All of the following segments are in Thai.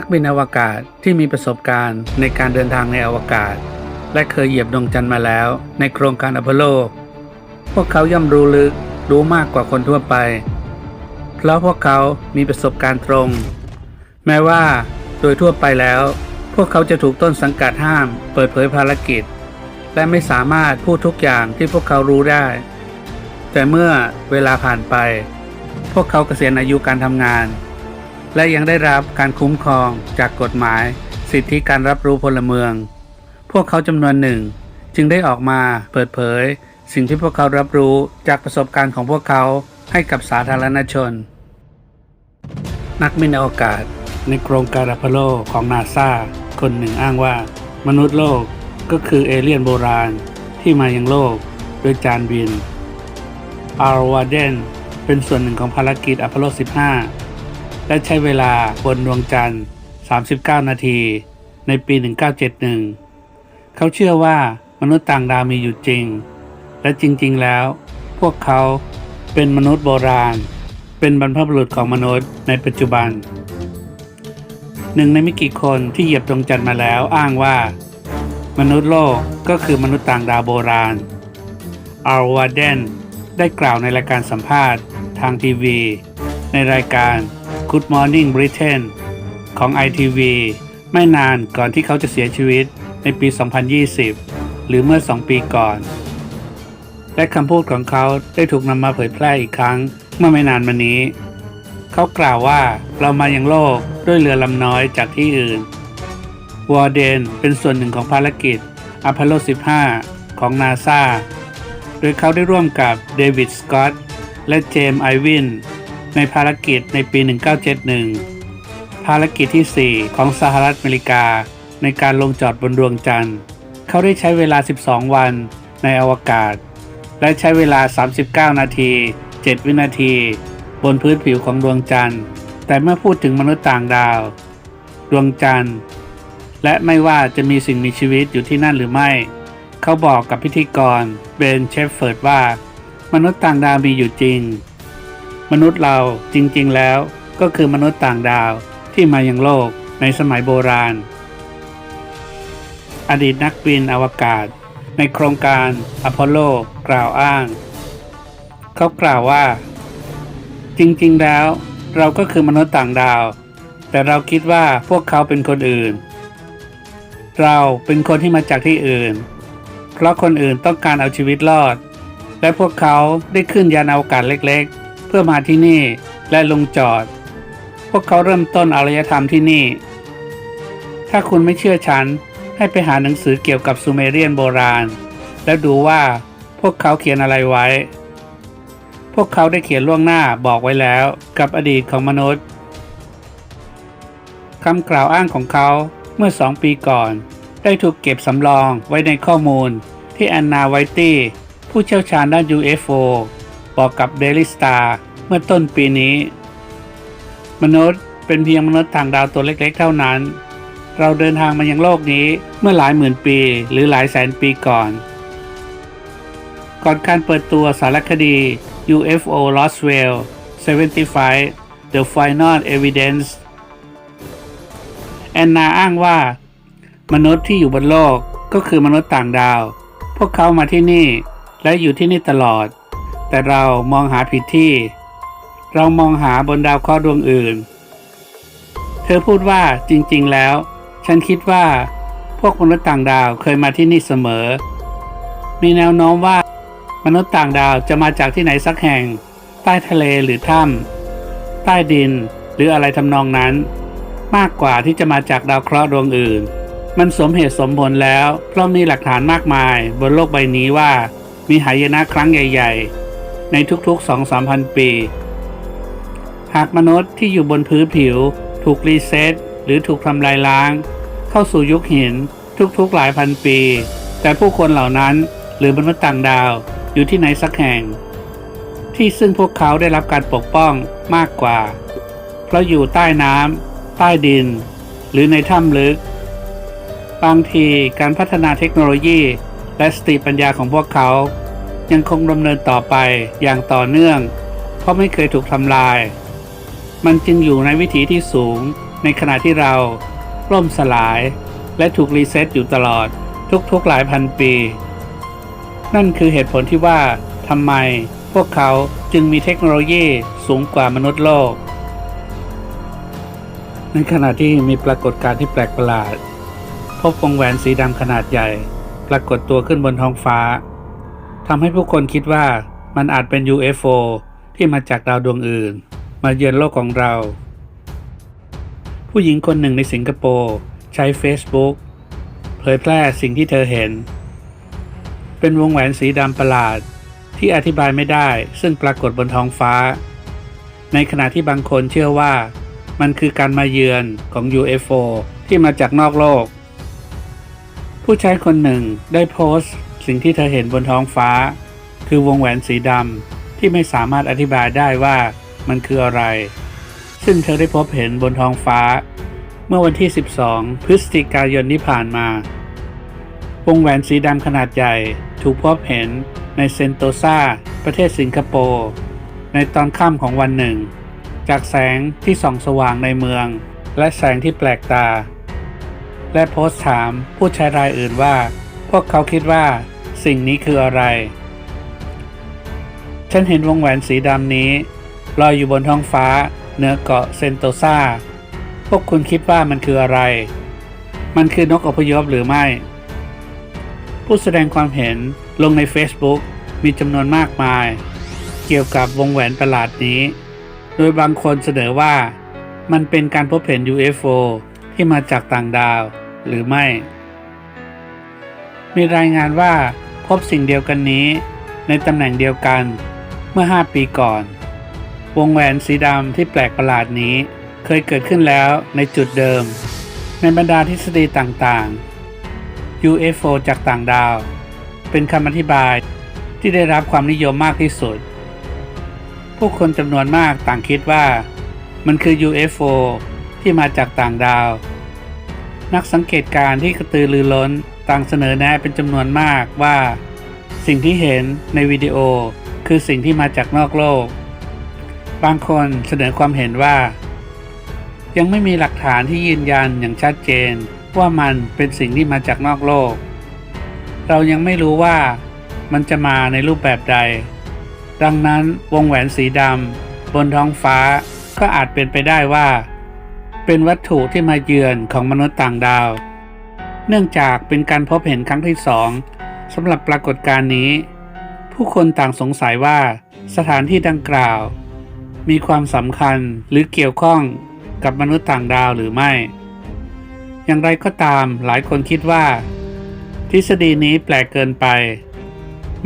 นักบินอวกาศที่มีประสบการณ์ในการเดินทางในอวกาศ และเคยเหยียบดวงจันทร์มาแล้วในโครงการอพอลโล พวกเขาย่อมรู้ลึกรู้มากกว่าคนทั่วไป เพราะพวกเขามีประสบการณ์ตรง แม้ว่าโดยทั่วไปแล้ว พวกเขาจะถูกต้นสังกัดห้าม เปิดเผยภารกิจ และไม่สามารถพูดทุกอย่างที่พวกเขารู้ได้ แต่เมื่อเวลาผ่านไป พวกเขาเกษียณอายุการทำงาน และยังได้รับการคุ้มครองจากกฎหมาย สิทธิการรับรู้พลเมือง พวกเขาจำนวนหนึ่ง จึงได้ออกมาเปิดเผย สิ่งที่พวกเขารับรู้จากประสบการณ์ของพวกเขาให้กับสาธารณชน นักบินอวกาศ ในโครงการอพอลโลของนาซาคนหนึ่งอ้างว่า มนุษย์โลกก็คือเอเลี่ยนโบราณที่มายังโลกโดยจานบิน อารวาเดนเป็นส่วนหนึ่งของภารกิจอพอลโล 15 และใช้เวลาบนดวงจันทร์ 39 นาที ในปี 1971 เขาเชื่อว่ามนุษย์ต่างดาวมีอยู่จริง และจริงๆแล้ว พวกเขาเป็นมนุษย์โบราณ เป็นบรรพบุรุษของมนุษย์ในปัจจุบัน หนึ่งในไม่กี่คนที่เหยียบดวงจันทร์มาแล้วอ้างว่า มนุษย์โลกก็คือมนุษย์ต่างดาวโบราณอาร์วาเดนได้กล่าวในรายการสัมภาษณ์ทางทีวี ในรายการ Good Morning Britain ของ ITV ไม่นานก่อนที่เขาจะเสียชีวิตในปี 2020 หรือเมื่อ 2 ปีก่อน และคำพูดของเขาได้ถูกนำมาเผยแพร่อีกครั้งเมื่อไม่นานมานี้ เขากล่าวว่าเรามายังโลกด้วยเรือลำน้อยจากที่อื่น วอร์เดนเป็นส่วนหนึ่งของภารกิจอพอลโล 15 ของนาซาโดยเขาได้ร่วมกับเดวิด สกอตและเจมส์ไอวิน ในภารกิจในปี 1971 ภารกิจที่ 4 ของสหรัฐอเมริกา ในการลงจอดบนดวงจันทร์ เขาได้ใช้เวลา 12 วันในอวกาศ และใช้เวลา 39 นาที 7 วินาที บนพื้นผิวของดวงจันทร์ แต่เมื่อพูดถึงมนุษย์ต่างดาว ดวงจันทร์ และไม่ว่าจะมีสิ่งมีชีวิตอยู่ที่นั่นหรือไม่ เขาบอกกับพิธีกรเบนเชฟเฟิร์ดว่า มนุษย์ต่างดาวมีอยู่จริง มนุษย์เราจริงๆแล้วก็คือมนุษย์ต่างดาวที่มายังโลกในสมัยโบราณ อดีตนักบินอวกาศ ในโครงการอพอลโลกล่าวอ้าง เขากล่าวว่า จริงๆแล้วเราก็คือมนุษย์ต่างดาว แต่เราคิดว่าพวกเขาเป็นคนอื่น เราเป็นคนที่มาจากที่อื่น เพราะคนอื่นต้องการเอาชีวิตรอด และพวกเขาได้ขึ้นยานอวกาศเล็กๆ เพื่อมาที่นี่และลงจอด พวกเขาเริ่มต้นอารยธรรมที่นี่ ถ้าคุณไม่เชื่อฉันให้ไปหาหนังสือเกี่ยวกับซูเมเรียนโบราณ แล้วดูว่าพวกเขาเขียนอะไรไว้ พวกเขาได้เขียนล่วงหน้าบอกไว้แล้วกับอดีตของมนุษย์คำกล่าวอ้างของเขาเมื่อสองปีก่อน ได้ถูกเก็บสำรองไว้ในข้อมูลที่แอนนาไวตี้ผู้เชี่ยวชาญด้าน UFO บอกกับ Daily Star เมื่อต้นปีนี้ มนุษย์เป็นเพียงมนุษย์ต่างดาวตัวเล็กๆ เท่านั้น เราเดินทางมายังโลกนี้เมื่อหลายหมื่นปีหรือหลายแสนปีก่อน ก่อนการเปิดตัวสารคดี UFO Roswell 75 The Final Evidence แอนนาอ้างว่า มนุษย์ที่อยู่บนโลกก็คือมนุษย์ต่างดาว พวกเขามาที่นี่และอยู่ที่นี่ตลอด แต่เรามองหาผิดที่ เรามองหาบนดาวเคราะห์ดวงอื่น เธอพูดว่าจริงๆแล้ว ฉันคิดว่า พวกมนุษย์ต่างดาวเคยมาที่นี่เสมอ มีแนวโน้มว่า มนุษย์ต่างดาวจะมาจากที่ไหนสักแห่ง ใต้ทะเลหรือถ้ำใต้ดินหรืออะไรทำนองนั้น มากกว่าที่จะมาจากดาวเคราะห์ดวงอื่น มันสมเหตุสมผลแล้วเพราะมีหลักฐานมากมายบนโลกใบนี้ว่ามีหายนะครั้งใหญ่ ๆ ในทุกๆ 2-3พันปี หากมนุษย์ที่อยู่บนพื้นผิว ถูกรีเซ็ตหรือถูกทำลายล้าง เข้าสู่ยุคหินทุกๆหลายพันปี แต่ผู้คนเหล่านั้นหรือมนุษย์ต่างดาวอยู่ที่ไหนสักแห่ง ที่ซึ่งพวกเขาได้รับการปกป้องมากกว่า เพราะอยู่ใต้น้ำใต้ดิน หรือในถ้ำลึก บางทีการพัฒนาเทคโนโลยีและสติปัญญาของพวกเขา ยังคงดำเนินต่อไปอย่างต่อเนื่อง เพราะไม่เคยถูกทำลาย มันจึงอยู่ในวิถีที่สูง ในขณะที่เราล่มสลาย และถูกรีเซ็ตอยู่ตลอดทุกๆหลายพันปี นั่นคือเหตุผลที่ว่าทำไมพวกเขาจึงมีเทคโนโลยีสูงกว่ามนุษย์โลก ในขณะที่มีปรากฏการณ์ที่แปลกประหลาด พบวงแหวนสีดำขนาดใหญ่ ปรากฏตัวขึ้นบนท้องฟ้า ทำให้ผู้คนคิดว่ามันอาจเป็น UFO ที่มาจากดาวดวงอื่น มาเยือนโลกของเรา ผู้หญิงคนหนึ่งในสิงคโปร์ใช้ Facebook เผยแพร่สิ่งที่เธอเห็น เป็นวงแหวนสีดำประหลาดที่อธิบายไม่ได้ซึ่งปรากฏบนท้องฟ้า ในขณะที่บางคนเชื่อว่า มันคือการมาเยือนของ UFO ที่มาจากนอกโลก ผู้ใช้คนหนึ่งได้โพสต์ สิ่งที่เธอเห็นบนท้องฟ้า คือวงแหวนสีดำที่ไม่สามารถอธิบายได้ว่ามันคืออะไร ซึ่งเธอได้พบเห็นบนท้องฟ้า เมื่อวันที่ 12 พฤศจิกายนที่ผ่านมา วงแหวนสีดำขนาดใหญ่ถูกพบเห็นในเซนโตซาประเทศสิงคโปร์ในตอนค่ำของวันหนึ่ง จากแสงที่ส่องสว่างในเมือง และแสงที่แปลกตา และโพสต์ถามผู้ใช้รายอื่นว่า พวกเขาคิดว่า สิ่งนี้คืออะไร ฉันเห็นวงแหวนสีดำนี้ลอยอยู่บนท้องฟ้าเหนือเกาะเซนโตซาพวกคุณคิดว่ามันคืออะไร มันคือนกอพยพหรือไม่ ผู้แสดงความเห็นลงใน Facebook มีจำนวนมากมาย เกี่ยวกับวงแหวนประหลาดนี้ โดยบางคนเสนอว่า มันเป็นการพบเห็น UFO ที่มาจากต่างดาวหรือไม่ มีรายงานว่า พบสิ่งเดียวกันนี้ ในตำแหน่งเดียวกันเมื่อ 5 ปีก่อน วงแหวนสีดำที่แปลกประหลาดนี้เคยเกิดขึ้นแล้วในจุดเดิม ในบรรดาทฤษฎีต่างๆ UFO จากต่างดาว เป็นคำอธิบายที่ได้รับความนิยมมากที่สุด ผู้คนจำนวนมากต่างคิดว่า มันคือ UFO ที่มาจากต่างดาว นักสังเกตการณ์ที่กระตือรือร้น ต่างเสนอแนะเป็นจำนวนมากว่า สิ่งที่เห็นในวิดีโอคือสิ่งที่มาจากนอกโลก บางคนเสนอความเห็นว่า ยังไม่มีหลักฐานที่ยืนยันอย่างชัดเจน ว่ามันเป็นสิ่งที่มาจากนอกโลก เรายังไม่รู้ว่ามันจะมาในรูปแบบใด ดังนั้นวงแหวนสีดำบนท้องฟ้าก็อาจเป็นไปได้ว่า เป็นวัตถุที่มาเยือนของมนุษย์ต่างดาว เนื่องจากเป็นการพบเห็นครั้งที่สองสำหรับปรากฏการณ์นี้ ผู้คนต่างสงสัยว่าสถานที่ดังกล่าว มีความสำคัญหรือเกี่ยวข้องกับมนุษย์ต่างดาวหรือไม่ อย่างไรก็ตามหลายคนคิดว่า ทฤษฎีนี้แปลกเกินไป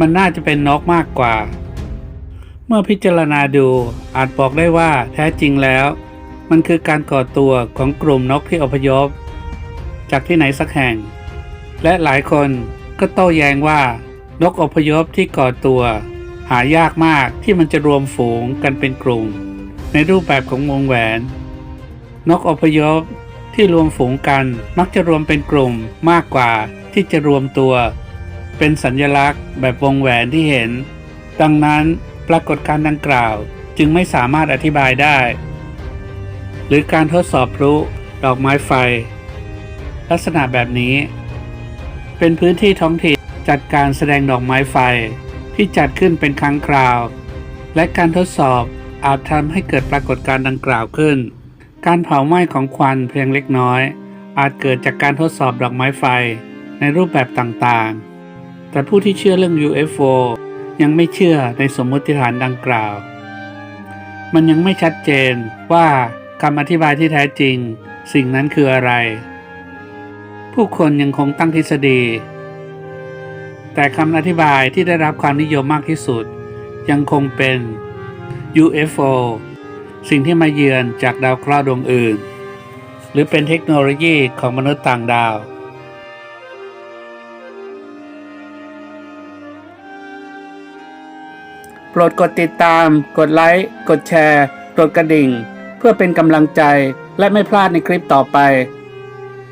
มันน่าจะเป็นนกมากกว่า เมื่อพิจารณาดูอาจบอกได้ว่าแท้จริงแล้ว มันคือการก่อตัวของกลุ่มนกที่อพยพ จากที่ไหนสักแห่ง และหลายคนก็โต้แย้งว่านกอพยพที่ก่อตัว หายากมากที่มันจะรวมฝูงกันเป็นกลุ่ม ในรูปแบบของวงแหวน นกอพยพที่รวมฝูงกันมักจะรวมเป็นกลุ่มมากกว่าที่จะรวมตัว เป็นสัญญลักษณ์แบบวงแหวนที่เห็น ดังนั้นปรากฏการณ์ดังกล่าวจึงไม่สามารถอธิบายได้ หรือการทดสอบพลุดอกไม้ไฟ ลักษณะแบบนี้ เป็นพื้นที่ท้องถิ่นจัดการแสดงดอกไม้ไฟที่จัดขึ้นเป็นครั้งคราว และการทดสอบอาจทำให้เกิดปรากฏการณ์ดังกล่าวขึ้น การเผาไหม้ของควันเพียงเล็กน้อย อาจเกิดจากการทดสอบดอกไม้ไฟในรูปแบบต่างๆ แต่ผู้ที่เชื่อเรื่อง UFO ยังไม่เชื่อในสมมติฐานดังกล่าว มันยังไม่ชัดเจนว่าคำอธิบายที่แท้จริง สิ่งนั้นคืออะไร ผู้คนยังคงตั้งทฤษฎี แต่คำอธิบายที่ได้รับความนิยมมากที่สุด ยังคงเป็น UFO สิ่งที่มาเยือนจากดาวเคราะห์ดวงอื่น หรือเป็นเทคโนโลยีของมนุษย์ต่างดาว โปรดกดติดตาม กดไลค์ กดแชร์ กดกระดิ่ง เพื่อเป็นกำลังใจและไม่พลาดในคลิปต่อไป